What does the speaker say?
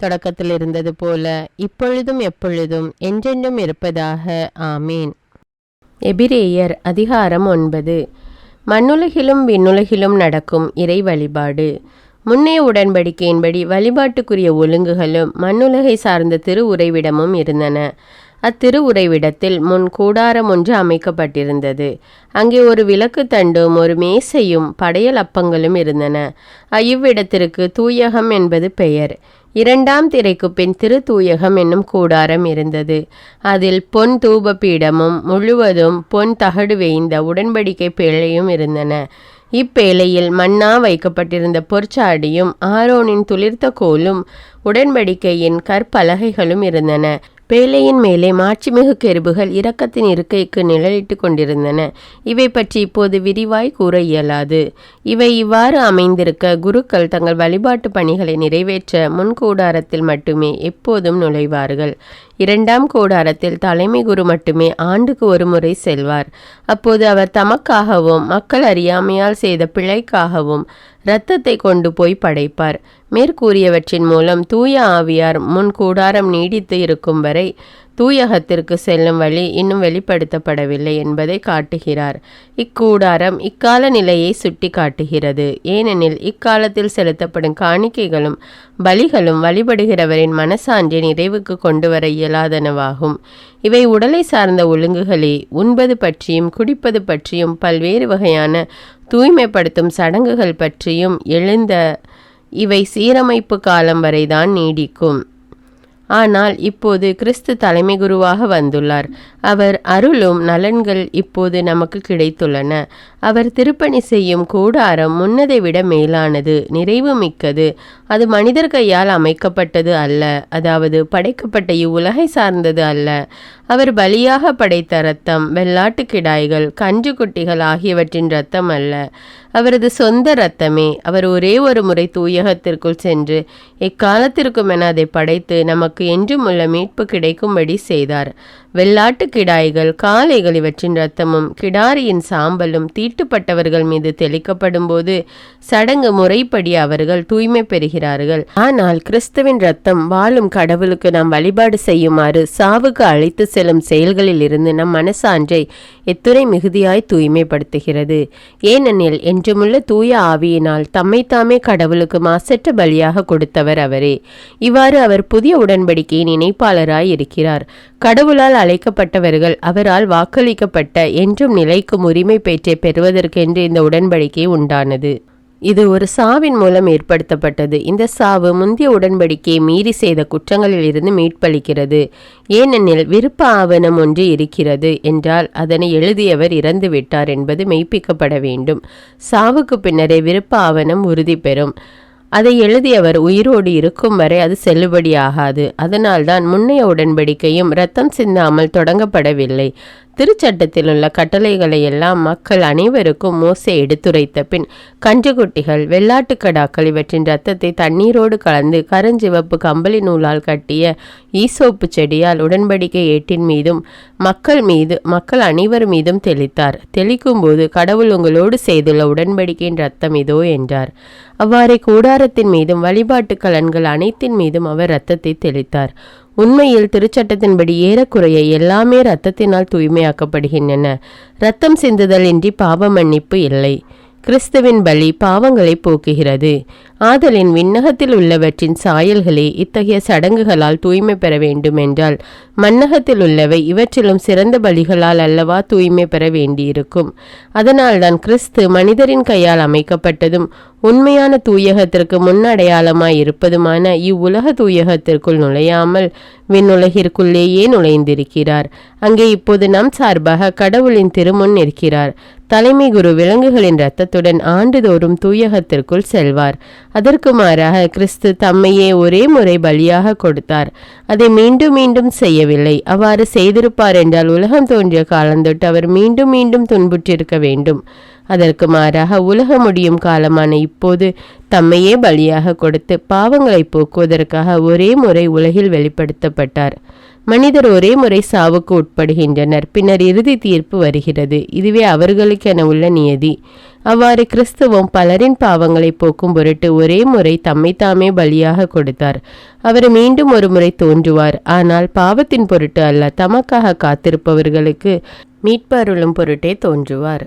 தொடக்கத்தில் இருந்தது போல இப்பொழுதும் எப்பொழுதும் என்றென்றும் இருப்பதாக. ஆமீன். எபிரேயர் அதிகாரம் ஒன்பது. மண்ணுலகிலும் விண்ணுலகிலும் நடக்கும் இறை வழிபாடு. முன்னே உடன்படிக்கையின்படி வழிபாட்டுக்குரிய ஒழுங்குகளும் மண்ணுலகை சார்ந்த திரு உறைவிடமும் இருந்தன. அத்திரு உறைவிடத்தில் முன் கூடாரம் ஒன்று அமைக்கப்பட்டிருந்தது. அங்கே ஒரு விளக்கு தண்டும் ஒரு மேசையும் படையல் அப்பங்களும் இருந்தன. இவ்விடத்திற்கு தூயகம் என்பது பெயர். இரண்டாம் திரைக்கு பின் திரு தூயகம் என்னும் கூடாரம் இருந்தது. அதில் பொன் தூப பீடமும் முழுவதும் பொன் தகடு வேய்ந்த உடன்படிக்கை பேழையும் இருந்தன. இப்பேழையில் மன்னா வைக்கப்பட்டிருந்த பொற்சாடியும் ஆரோனின் துளிர்த்த கோலும் உடன்படிக்கையின் கற்பலகைகளும் இருந்தன. பேழையின் மேலே மாட்சிமிகு கெருபுகள் இரக்கத்தின் இருக்கைக்கு நிழலிட்டு கொண்டிருந்தன. இவை பற்றி இப்போது விரிவாய் கூற இயலாது. இவை இவ்வாறு அமைந்திருக்க குருக்கள் தங்கள் வழிபாட்டு பணிகளை நிறைவேற்ற முன்கூடாரத்தில் மட்டுமே எப்போதும் நுழைவார்கள். இரண்டாம் கூடாரத்தில் தலைமை குரு மட்டுமே ஆண்டுக்கு ஒரு முறை செல்வார். அப்போது அவர் தமக்காகவும் மக்கள் அறியாமையால் செய்த பிழைக்காகவும் இரத்தத்தை கொண்டு போய் படைப்பார். மேற்கூறியவற்றின் மூலம் தூய ஆவியார் முன் கூடாரம் நீடித்து இருக்கும் வரை தூயகத்திற்கு செல்லும் வழி இன்னும் வெளிப்படுத்தப்படவில்லை என்பதை காட்டுகிறார். இக்கூடாரம் இக்கால நிலையை சுட்டி காட்டுகிறது ஏனெனில் இக்காலத்தில் செலுத்தப்படும் காணிக்கைகளும் பலிகளும் வழிபடுகிறவரின் மனசான்றை நிறைவுக்கு கொண்டு வர இயலாதனவாகும். இவை உடலை சார்ந்த ஒழுங்குகளே உண்பது பற்றியும் குடிப்பது பற்றியும் பல்வேறு வகையான தூய்மைப்படுத்தும் சடங்குகள் பற்றியும் எழுந்த இவை சீரமைப்பு காலம் வரைதான் நீடிக்கும். ஆனால் இப்போது கிறிஸ்து தலைமை குருவாக வந்துள்ளார். அவர் அருளும் நலன்கள் இப்போது நமக்கு கிடைத்துள்ளன. அவர் திருப்பணி செய்யும் கூடாரம் முன்னதை விட மேலானது நிறைவு மிக்கது. அது மனிதர் கையால் அமைக்கப்பட்டது அல்ல அதாவது படைக்கப்பட்ட இவ்வுலகை சார்ந்தது அல்ல. அவர் பலியாக படைத்த ரத்தம் வெள்ளாட்டு கிடாய்கள் கன்று குட்டிகள் ஆகியவற்றின் ரத்தம் அல்ல. அவரது சொந்த இரத்தமே அவர் ஒரே ஒரு முறை தூயகத்திற்குள் சென்று எக்காலத்திற்கும் என அதை படைத்து நமக்கு என்றும் உள்ள மீட்பு கிடைக்கும்படி செய்தார். வெள்ளாட்டு கிடாய்கள் காளைகள் இவற்றின் இரத்தமும் கிடாரியின் சாம்பலும் தீட்டுப்பட்டவர்கள் மீது தெளிக்கப்படும் போது சடங்கு முறைப்படி அவர்கள் தூய்மை பெறுகிறார்கள். ஆனால் கிறிஸ்துவின் ரத்தம் வாழும் கடவுளுக்கு நாம் வழிபாடு செய்யுமாறு சாவுக்கு அழைத்து செல்லும் செயல்களில் இருந்து நம் மனசான்றை எத்துறை மிகுதியாய் தூய்மைப்படுத்துகிறது. ஏனெனில் என்றுமுள்ள தூய ஆவியினால் தம்மைத்தாமே கடவுளுக்கு மாசற்ற பலியாக கொடுத்தவர் அவரே. இவ்வாறு அவர் புதிய உடன்படிக்கையின் இணைப்பாளராய் இருக்கிறார். கடவுளால் அழைக்கப்பட்டவர்கள் அவரால் வாக்களிக்கப்பட்ட என்றும் நிலைக்கும் உரிமை பேச்சை பெறுவதற்கென்று இந்த உடன்படிக்கை உண்டானது. இது ஒரு சாவின் மூலம் ஏற்படுத்தப்பட்டது. இந்த சாவு முந்தைய உடன்படிக்கையை மீறி செய்த குற்றங்களில் இருந்து மீட்பளிக்கிறது. ஏனெனில் விருப்ப ஆவணம் ஒன்று இருக்கிறது என்றால் அதனை எழுதியவர் இறந்து விட்டார் என்பது மெய்ப்பிக்கப்பட வேண்டும். சாவுக்கு பின்னரே விருப்ப ஆவணம் உறுதி பெறும். அதை எழுதியவர் உயிரோடு இருக்கும் வரை அது செல்லுபடியாகாது. அதனால்தான் முன்னைய உடன்படிக்கையும் ரத்தம் சிந்தாமல் தொடங்கப்படவில்லை. திருச்சட்டத்தில் உள்ள கட்டளைகளை எல்லாம் மக்கள் அனைவருக்கும் மோசை எடுத்துரைத்த பின் கஞ்சுக்குட்டிகள் வெள்ளாட்டுக்கடாக்கள் இவற்றின் ரத்தத்தை தண்ணீரோடு கலந்து கரஞ்சிவப்பு கம்பளி நூலால் கட்டிய ஈசோப்பு செடியால் உடன்படிக்கை ஏட்டின் மீதும் மக்கள் மீது மக்கள் அனைவர் மீதும் தெளித்தார். தெளிக்கும் போது கடவுள் உங்களோடு செய்துள்ள உடன்படிக்கையின் ரத்தம் இதோ என்றார். அவ்வாறே கூடாரத்தின் மீதும் வழிபாட்டு கலன்கள் அனைத்தின் மீதும் அவர் இரத்தத்தை தெளித்தார். உண்மையில் திருச்சட்டத்தின்படி ஏறக்குறைய எல்லாமே இரத்தத்தினால் தூய்மையாக்கப்படுகின்றன. இரத்தம் சிந்துதல் இன்றி பாவ மன்னிப்பு இல்லை. கிறிஸ்துவின் பலி பாவங்களை போக்குகிறது. ஆதலின் விண்ணகத்தில் உள்ளவற்றின் சாயல்களே இத்தகைய சடங்குகளால் தூய்மை பெற வேண்டும் என்றால் மன்னகத்தில் உள்ளவை இவற்றிலும் சிறந்த பலிகளால் அல்லவா தூய்மை பெற வேண்டியிருக்கும். அதனால்தான் கிறிஸ்து மனிதரின் கையால் அமைக்கப்பட்டதும் உண்மையான தூயகத்திற்கு முன்னடையாளமாய் இருப்பதுமான இவ்வுலக தூயகத்திற்குள் நுழையாமல் விண்ணுலகிற்குள்ளேயே நுழைந்திருக்கிறார். அங்கே இப்போது நம் சார்பாக கடவுளின் திருமுன் நிற்கிறார். தலைமை குரு விலங்குகளின் இரத்தத்துடன் ஆண்டுதோறும் தூயகத்திற்குள் செல்வார். அதற்கு மாறாக கிறிஸ்து தம்மையே ஒரே முறை பலியாக கொடுத்தார். அதை மீண்டும் மீண்டும் செய்யவில்லை. அவ்வாறு செய்திருப்பார் என்றால் உலகம் தோன்றிய காலந்தொட்டு அவர் மீண்டும் மீண்டும் துன்புற்றிருக்க வேண்டும். அதற்கு மாறாக உலக முடியும் காலமான இப்போது தம்மையே பலியாக கொடுத்து பாவங்களை போக்குவதற்காக ஒரே முறை உலகில் வெளிப்படுத்தப்பட்டார். மனிதர் ஒரே முறை சாவுக்கு உட்படுகின்றனர். பின்னர் இறுதி தீர்ப்பு வருகிறது. இதுவே அவர்களுக்கென உள்ள நியதி. அவ்வாறு கிறிஸ்துவம் பலரின் பாவங்களை போக்கும் பொருட்டு ஒரே முறை தம்மை தாமே பலியாக கொடுத்தார். அவர் மீண்டும் ஒரு முறை தோன்றுவார். ஆனால் பாவத்தின் பொருட்டு அல்ல தமக்காக காத்திருப்பவர்களுக்கு மீட்பருளும் பொருட்டே தோன்றுவார்.